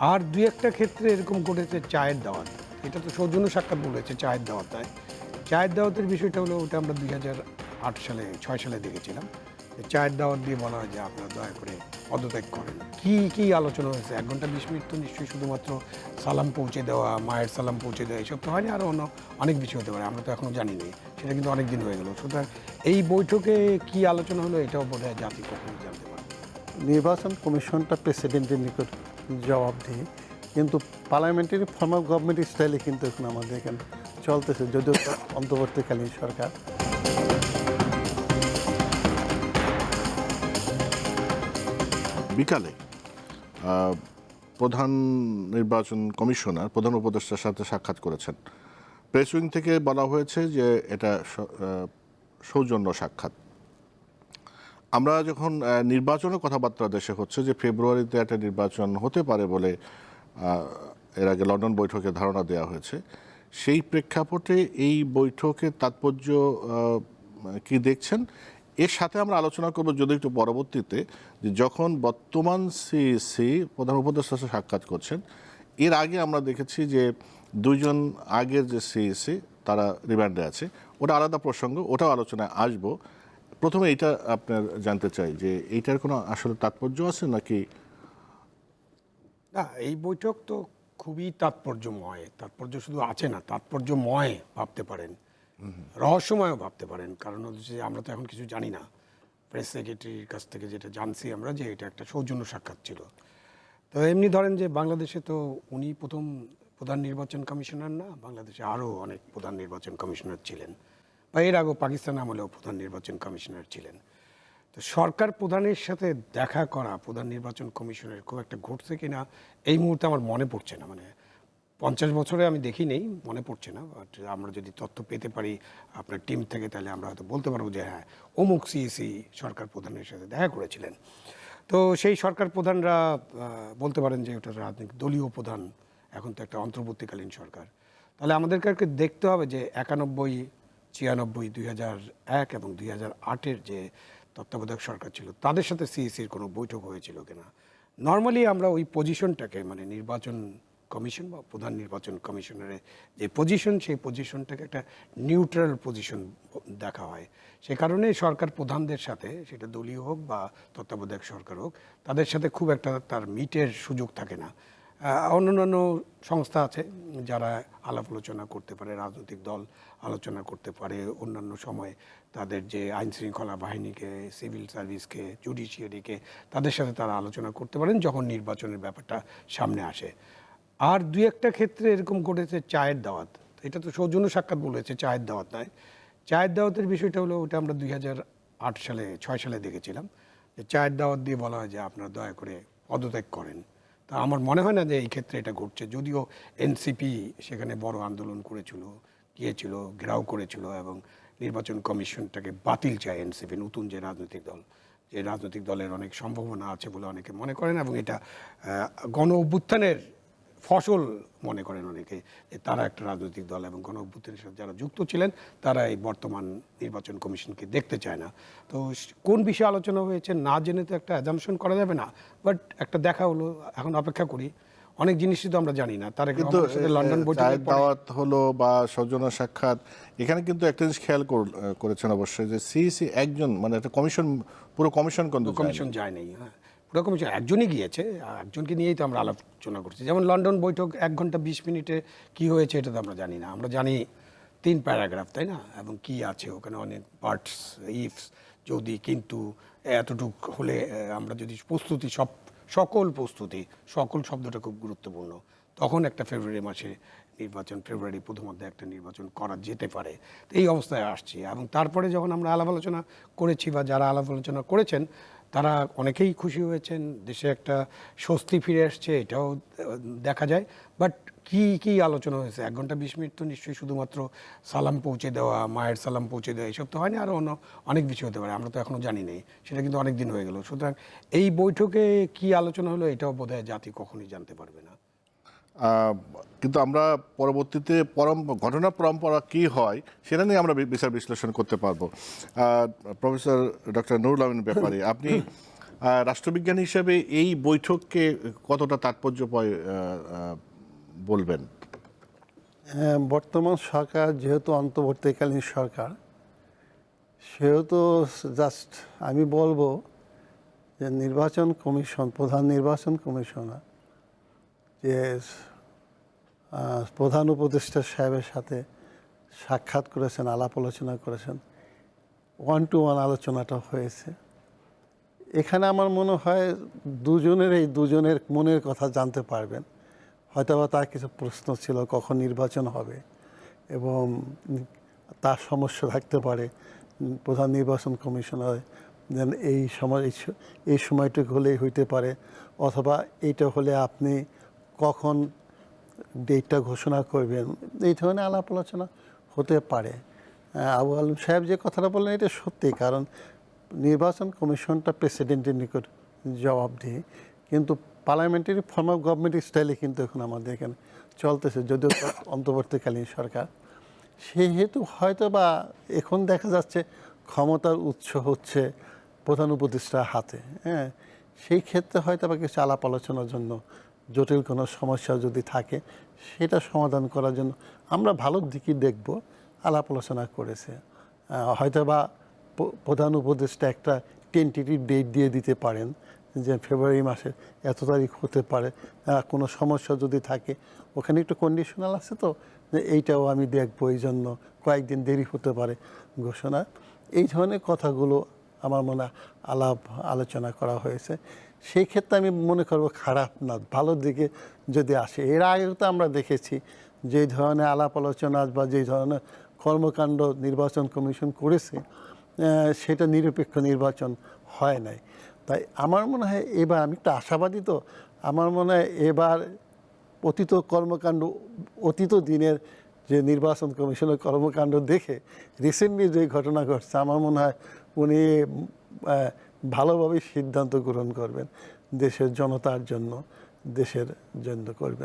আর দুই একটা ক্ষেত্রে এরকম ঘটেছে চায়ের দাওয়াত। এটা তো সৌজন্য সাক্ষাৎ বলেছে চায়ের দাওয়াত তাই চায়ের দাওয়াতের বিষয়টা হলো, ওটা আমরা দুই হাজার আট সালে, ছয় সালে দেখেছিলাম। চায়ের দাওয়াত দিয়ে বলা হয় যে আপনারা দয়া করে পদত্যাগ করেন। কি কি আলোচনা হয়েছে? এক ঘণ্টা বিশ মিনিট তো নিশ্চয়ই শুধুমাত্র সালাম পৌঁছে দেওয়া, মায়ের সালাম পৌঁছে দেওয়া, এসব তো হয়নি আরও অন্য অনেক কিছু হতে পারে। আমরা তো এখনও জানি নি সেটা কিন্তু অনেক দিন হয়ে গেল। সুতরাং এই বৈঠকে কি আলোচনা হলো, এটাও বোধ হয় জাতি কখনো জানতে পারে নির্বাচন কমিশনটা প্রেসিডেন্টের নিকট জবাব দিই কিন্তু পার্লামেন্টারি ফর্ম অফ গভর্নমেন্ট স্টাইলে কিন্তু এখন আমাদের এখানে চলতেছে, যদিও অন্তর্বর্তীকালীন সরকার। বিকালে প্রধান নির্বাচন কমিশনার, প্রধান উপদেষ্টার সাথে সাক্ষাৎ করেছেন। প্রেস উইং থেকে বলা হয়েছে যে এটা সৌজন্য সাক্ষাৎ। আমরা যখন নির্বাচনের কথাবার্তা দেশে হচ্ছে যে ফেব্রুয়ারিতে একটা নির্বাচন হতে পারে বলে এর আগে লন্ডন বৈঠকে ধারণা দেওয়া হয়েছে, সেই প্রেক্ষাপটে এই বৈঠকের তাৎপর্য কি দেখছেন? এর সাথে আমরা আলোচনা করব যদি একটু পরবর্তীতে, যে যখন বর্তমান সিইসি প্রধান উপদেষ্টার সাথে সাক্ষাৎ করছেন, এর আগে আমরা দেখেছি যে দুইজন আগের যে সিইসি তারা রিমান্ডে আছে। ওটা আলাদা প্রসঙ্গ, ওটাও আলোচনায় আসব। প্রথমে এটা আপনার জানতে চাই যে এইটার কোনো আসলে তাৎপর্য আছে নাকি? না এই বৈঠক তো খুবই তাৎপর্যময়। তাৎপর্য শুধু আছে না তাৎপর্যময় ভাবতে পারেন। রহস্যময়ও ভাবতে পারেন। কারণ হচ্ছে আমরা তো এখন কিছু জানি না। প্রেস সেক্রেটারির কাছ থেকে যেটা জানছি আমরা যে এটা একটা সৌজন্য সাক্ষাৎ ছিল। তো এমনি ধরেন যে বাংলাদেশে তো উনি প্রথম প্রধান নির্বাচন কমিশনার না বাংলাদেশে আরও অনেক প্রধান নির্বাচন কমিশনার ছিলেন। বা এর আগেও পাকিস্তান আমলেও প্রধান নির্বাচন কমিশনার ছিলেন। তো সরকার প্রধানের সাথে দেখা করা প্রধান নির্বাচন কমিশনের খুব একটা ঘটছে কিনা, এই মুহূর্তে আমার মনে পড়ছে না। মানে পঞ্চাশ বছরে আমি দেখি নেই, মনে পড়ছে না। বাট আমরা যদি তথ্য পেতে পারি আপনার টিম থেকে, তাহলে আমরা হয়তো বলতে পারব যে হ্যাঁ অমুক সিএসি সরকার প্রধানের সাথে দেখা করেছিলেন। তো সেই সরকার প্রধানরা বলতে পারেন যে ওটা রাজনৈতিক দলীয় প্রধান, এখন তো একটা অন্তর্বর্তীকালীন সরকার। তাহলে আমাদেরকে দেখতে হবে যে একানব্বই ছিয়ানব্বই দুই হাজার এক এবং দুই হাজার আটের যে তত্ত্বাবধায়ক সরকার ছিল তাদের সাথে সিইসির কোনো বৈঠক হয়েছিল কিনা নর্মালি আমরা ওই পজিশনটাকে মানে নির্বাচন কমিশন বা প্রধান নির্বাচন কমিশনারের যে পজিশন সেই পজিশনটাকে একটা নিউট্রাল পজিশন দেখা হয় সে কারণে সরকার প্রধানদের সাথে সেটা দলীয় হোক বা তত্ত্বাবধায়ক সরকার হোক তাদের সাথে খুব একটা তার মিটের সুযোগ থাকে না অন্যান্য সংস্থা আছে যারা আলাপ আলোচনা করতে পারে, রাজনৈতিক দল আলোচনা করতে পারে। অন্যান্য সময়ে তাদের যে আইন শৃঙ্খলা বাহিনীকে, সিভিল সার্ভিসকে, জুডিশিয়ারিকে, তাদের সাথে তারা আলোচনা করতে পারেন যখন নির্বাচনের ব্যাপারটা সামনে আসে। আর দুই একটা ক্ষেত্রে এরকম ঘটেছে চায়ের দাওয়াত। এটা তো সৌজন্য সাক্ষাৎ বলেছে, চায়ের দাওয়াত নয়। চায়ের দাওয়াতের বিষয়টা হলো, ওটা আমরা দুই আট সালে, ছয় সালে দেখেছিলাম। যে চায়ের দাওয়াত দিয়ে বলা হয় যে আপনারা দয়া করে পদত্যাগ করেন। তা আমার মনে হয় না যে এই ক্ষেত্রে এটা ঘটছে। যদিও এনসিপি সেখানে বড় আন্দোলন করেছিল গিয়েছিল ঘেরাও করেছিল এবং নির্বাচন কমিশনটাকে বাতিল চায় এনসিপি নতুন যে রাজনৈতিক দল। যে রাজনৈতিক দলের অনেক সম্ভাবনা আছে বলে অনেকে মনে করেন এবং এটা গণ অভ্যুত্থানের ফসল মনে করেন অনেকে তারা একটা রাজনৈতিক দল এবং গণ অভ্যুত্থানের সাথে যারা যুক্ত ছিলেন তারা এই বর্তমান নির্বাচন কমিশনকে দেখতে চায় না। তো কোন বিষয়ে আলোচনা হয়েছে না জেনে তো একটা অ্যাজামশন করা যাবে না বাট একটা দেখা হলো এখন অপেক্ষা করি। অনেক জিনিসই তো আমরা জানি না তার কিন্তু লন্ডন বৈঠকের দাওয়াত হলো বা সৌজন্য সাক্ষাৎ এখানে কিন্তু একটা জিনিস খেয়াল করেছেন অবশ্যই যে সিইসি একজন মানে একটা কমিশন পুরো কমিশন কিন্তু যায়নি। কমিশন যায় নাই হ্যাঁ। কমিশন একজনই গিয়েছে একজনকে নিয়েই তো আমরা আলোচনা করছি। যেমন লন্ডন বৈঠক এক ঘণ্টা বিশ মিনিটে কি হয়েছে এটা তো আমরা জানি না। আমরা জানি তিন প্যারাগ্রাফ, তাই না? এবং কি আছে ওখানে, অনেক পার্টস, ইফস, যদি কিন্তু এতটুক হলে আমরা যদি প্রস্তুতি, সব, সকল প্রস্তুতি, সকল শব্দটা খুব গুরুত্বপূর্ণ। তখন একটা ফেব্রুয়ারি মাসে নির্বাচন, ফেব্রুয়ারি প্রথমার্ধে একটা নির্বাচন করা যেতে পারে। এই অবস্থায় আসছি। এবং তারপরে যখন আমরা আলাপ আলোচনা করেছি বা যারা আলাপ আলোচনা করেছেন তারা অনেকেই খুশি হয়েছেন, দেশে একটা স্বস্তি ফিরে আসছে, এটাও দেখা যায়। বাট কি কি আলোচনা হয়েছে? এক ঘণ্টা বিশ মিনিট তো নিশ্চয়ই শুধুমাত্র সালাম পৌঁছে দেওয়া, মায়ের সালাম পৌঁছে দেওয়া, এসব তো হয়নি আরও অন্য অনেক বিষয় হতে পারে, আমরা তো এখনও জানি নেই, সেটা কিন্তু অনেক দিন হয়ে গেল। সুতরাং এই বৈঠকে কি আলোচনা হলো, এটাও বোধহয় জাতি কখনোই জানতে পারবে না। কিন্তু আমরা পরবর্তীতে পরম ঘটনা পরম্পরা কি হয় সেটা নিয়ে আমরা বিচার বিশ্লেষণ করতে পারব। প্রফেসর ডক্টর নুরুল আমিন ব্যাপারে আপনি রাষ্ট্রবিজ্ঞানী হিসেবে এই বৈঠককে কতটা আহ, বলবেন? হ্যাঁ, বর্তমান সরকার যেহেতু অন্তর্বর্তীকালীন সরকার সেহেতু জাস্ট আমি বলব যে নির্বাচন কমিশন প্রধান নির্বাচন কমিশনার যে প্রধান উপদেষ্টা সাহেবের সাথে সাক্ষাৎ করেছেন, আলাপ আলোচনা করেছেন। ওয়ান টু ওয়ান আলোচনাটা হয়েছে। এখানে আমার মনে হয় দুজনের এই দুজনের মনের কথা জানতে পারবেন। হয়তো বা তার কিছু প্রশ্ন ছিল, কখন নির্বাচন হবে এবং তার সমস্যা থাকতে পারে। প্রধান নির্বাচন কমিশনার যেন এই সময়, এই সময়টুকু হলেই হইতে পারে, অথবা এইটা হলে আপনি কখন ডেটটা ঘোষণা করবেন। এই ধরনের আলাপ আলোচনা হতে পারে। আবু আলম সাহেব যে কথাটা বললেন, এটা সত্যি, কারণ নির্বাচন কমিশনটা প্রেসিডেন্টের নিকট জবাব জবাবদিহি কিন্তু পার্লামেন্টারি ফর্ম অফ গভর্নমেন্ট স্টাইলে কিন্তু এখন আমাদের এখানে চলতেছে, যদিও অন্তর্বর্তীকালীন সরকার। সেহেতু হয়তো বা এখন দেখা যাচ্ছে ক্ষমতার উৎস হচ্ছে প্রধান উপদেষ্টার হাতে হ্যাঁ? সেই ক্ষেত্রে হয়তো বা কিছু আলাপ আলোচনার জন্য জটিল কোনো সমস্যা যদি থাকে, সেটা সমাধান করার জন্য আমরা ভালোর দিকই দেখব, আলাপ আলোচনা করেছে। হয়তো বা প্রধান উপদেষ্টা একটা টেন্টেটিভ ডেট দিয়ে দিতে পারেন যে ফেব্রুয়ারি মাসের এত তারিখ হতে পারে কোনো সমস্যা যদি থাকে। ওখানে একটু কন্ডিশনাল আছে তো, যে এইটাও আমি দেখব এই জন্য কয়েকদিন দেরি হতে পারে ঘোষণা। এই ধরনের কথাগুলো আমার মনে আলাপ আলোচনা করা হয়েছে। সেই ক্ষেত্রে আমি মনে করব খারাপ না ভালোর দিকে যদি আসে। এর আগেও তো আমরা দেখেছি যে ধরনের আলাপ আলোচনা বা যে ধরনের কর্মকাণ্ড নির্বাচন কমিশন করেছে সেটা নিরপেক্ষ নির্বাচন হয় নাই। তাই আমার মনে হয় এবার, আমি একটু আশাবাদী তো, আমার মনে হয় এবার অতীত কর্মকাণ্ড, অতীত দিনের যে নির্বাচন কমিশনের কর্মকাণ্ড দেখে রিসেন্টলি যে ঘটনা ঘটছে, আমার মনে হয় উনি ভালোভাবে সিদ্ধান্ত গ্রহণ করবেন দেশের জনতার জন্য, দেশের জন্য করবেন।